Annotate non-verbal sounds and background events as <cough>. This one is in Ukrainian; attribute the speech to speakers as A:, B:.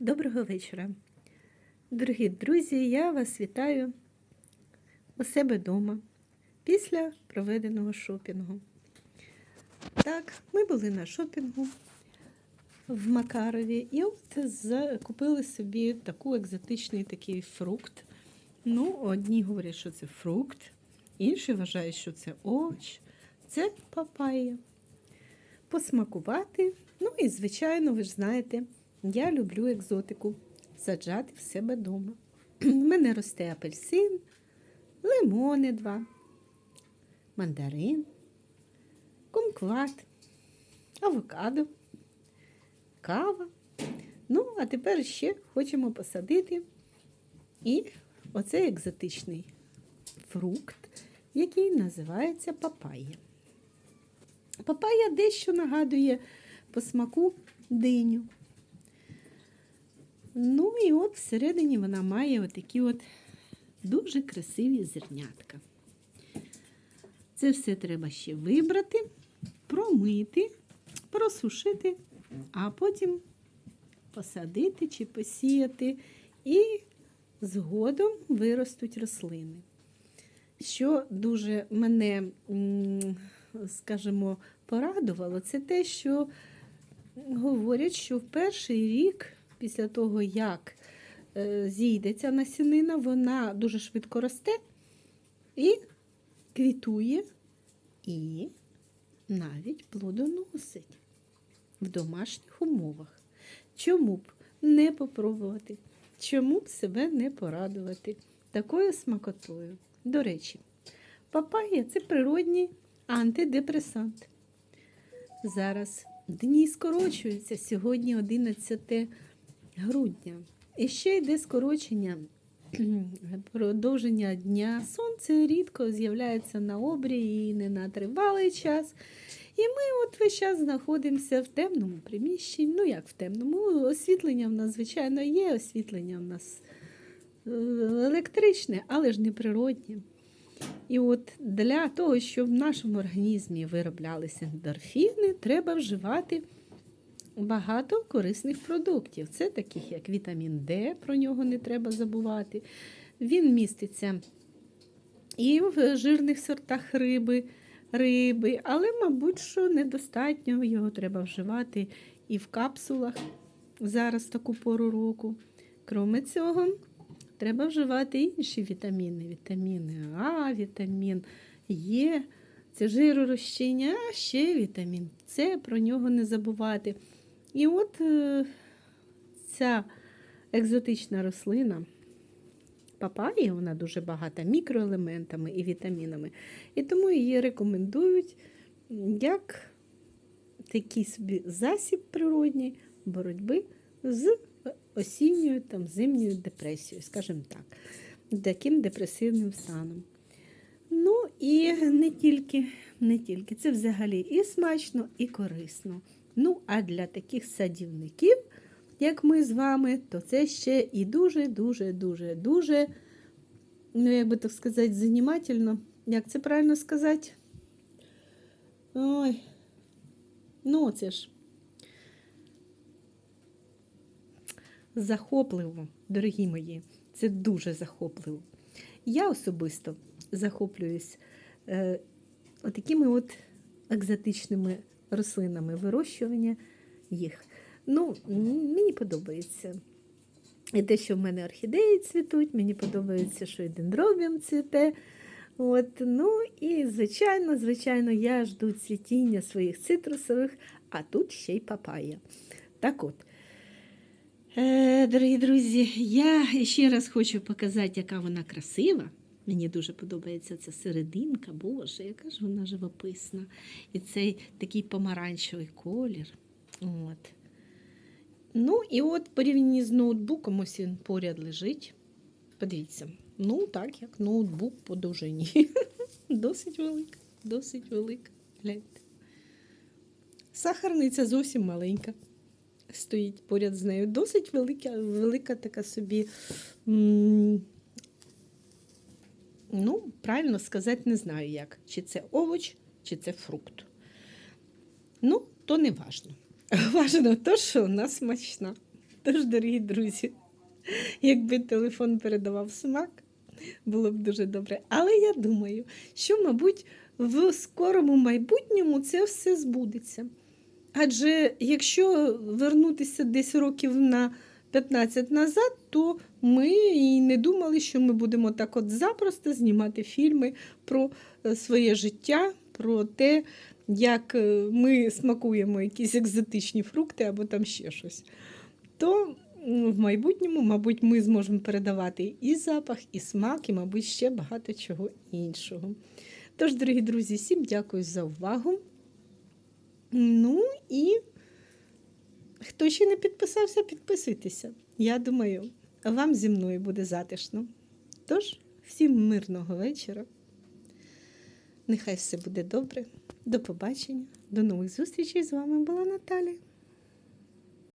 A: Доброго вечора. Дорогі друзі, я вас вітаю у себе вдома після проведеного шопінгу. Так, ми були на шопінгу в Макарові і от купили собі таку екзотичний такий фрукт. Ну, одні говорять, що це фрукт, інші вважають, що це овоч, це папайя. Посмакувати. Ну і, звичайно, ви ж знаєте, я люблю екзотику саджати в себе вдома. У мене росте апельсин, лимони два, мандарин, кумкват, авокадо, кава. Ну, а тепер ще хочемо посадити і оцей екзотичний фрукт, який називається папайя. Папая дещо нагадує по смаку диню. Ну і от всередині вона має отакі от дуже красиві зернятка. Це все треба ще вибрати, промити, просушити, а потім посадити чи посіяти, і згодом виростуть рослини. Що дуже мене, скажімо, порадувало, це те, що говорять, що в перший рік, після того, як е, зійде ця насінина, вона дуже швидко росте і квітує, і навіть плодоносить в домашніх умовах. Чому б не попробувати? Чому б себе не порадувати такою смакотою? До речі, папайя це природній антидепресант. Зараз дні скорочуються. Сьогодні 11 грудня. І ще йде скорочення, продовження дня. Сонце рідко з'являється на обрії і не на тривалий час. І ми от весь час знаходимося в темному приміщенні. Ну, як в темному? Освітлення в нас, звичайно, є, освітлення в нас е, електричне, але ж не природнє. І от для того, щоб в нашому організмі вироблялися ендорфіни, треба вживати багато корисних продуктів. Це таких як вітамін Д, про нього не треба забувати. Він міститься і в жирних сортах риби, риби, але, мабуть, що недостатньо його треба вживати і в капсулах зараз таку пору року. Кроме цього, треба вживати інші вітаміни. Вітаміни А, вітамін Е, це жиророзчиння, а ще вітамін С, про нього не забувати. І от е, ця екзотична рослина, папайя, вона дуже багата мікроелементами і вітамінами. І тому її рекомендують як такий собі засіб природній боротьби з осінньою там, зимньою депресією, скажімо так, таким депресивним станом. Ну і не тільки, не тільки. Це взагалі і смачно, і корисно. Ну, а для таких садівників, як ми з вами, то це ще і дуже-дуже, дуже, дуже, ну, як би так сказати, занімательно. Як це правильно сказати? Ой, ну це ж. Захопливо, дорогі мої, це дуже захопливо. Я особисто захоплююсь е, отакими от екзотичними рослинами вирощування їх. Ну, мені подобається. І те, що в мене орхідеї цвітуть, мені подобається, що і дендробіум цвіте. От, ну і, звичайно, звичайно, я жду цвітіння своїх цитрусових, а тут ще й папая. Так от, е, дорогі друзі, я ще раз хочу показати, яка вона красива. Мені дуже подобається ця серединка, боже, яка ж вона живописна. І цей такий помаранчевий колір. От. Ну, і от порівняно з ноутбуком, ось він поряд лежить. Подивіться, ну так, як ноутбук по довжині. <laughs> Досить велика, досить велика. Гляньте. Сахарниця зовсім маленька. Стоїть поряд з нею. Досить велика, велика така собі. м, Ну, правильно сказати, не знаю як. Чи це овоч, чи це фрукт. Ну, то не важно. <laughs> Важно то, що вона смачна. Тож, дорогі друзі, якби телефон передавав смак, було б дуже добре. Але я думаю, що, мабуть, в скорому майбутньому це все збудеться. Адже якщо вернутися десь років на 15 назад, то ми і не думали, що ми будемо так от запросто знімати фільми про е, своє життя, про те, як е, ми смакуємо якісь екзотичні фрукти або там ще щось. То в майбутньому, мабуть, ми зможемо передавати і запах, і смак, і, мабуть, ще багато чого іншого. Тож, дорогі друзі, всім дякую за увагу. Ну і хто ще не підписався, підписуйтеся. Я думаю, вам зі мною буде затишно. Тож, всім мирного вечора. Нехай все буде добре. До побачення. До нових зустрічей. З вами була Наталя.